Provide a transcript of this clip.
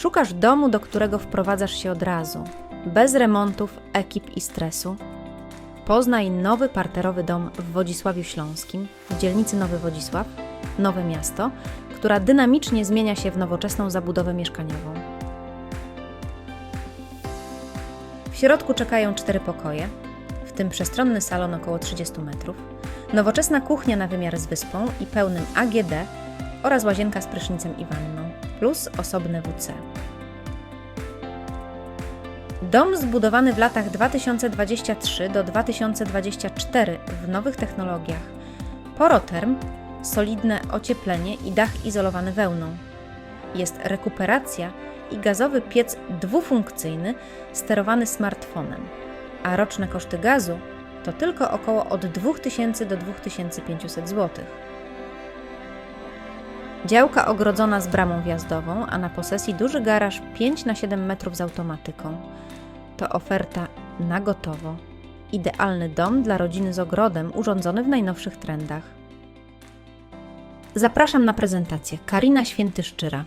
Szukasz domu, do którego wprowadzasz się od razu, bez remontów, ekip i stresu? Poznaj nowy parterowy dom w Wodzisławiu Śląskim, w dzielnicy Nowy Wodzisław, Nowe Miasto, która dynamicznie zmienia się w nowoczesną zabudowę mieszkaniową. W środku czekają cztery pokoje, w tym przestronny salon około 30 metrów, nowoczesna kuchnia na wymiar z wyspą i pełnym AGD oraz łazienka z prysznicem i wanną, plus osobne WC. Dom zbudowany w latach 2023 do 2024 w nowych technologiach. Poroterm, solidne ocieplenie i dach izolowany wełną. Jest rekuperacja i gazowy piec dwufunkcyjny sterowany smartfonem, a roczne koszty gazu to tylko około od 2000 do 2500 zł. Działka ogrodzona z bramą wjazdową, a na posesji duży garaż 5 na 7 metrów z automatyką. To oferta na gotowo. Idealny dom dla rodziny z ogrodem, urządzony w najnowszych trendach. Zapraszam na prezentację. Karina Świętyszczyra.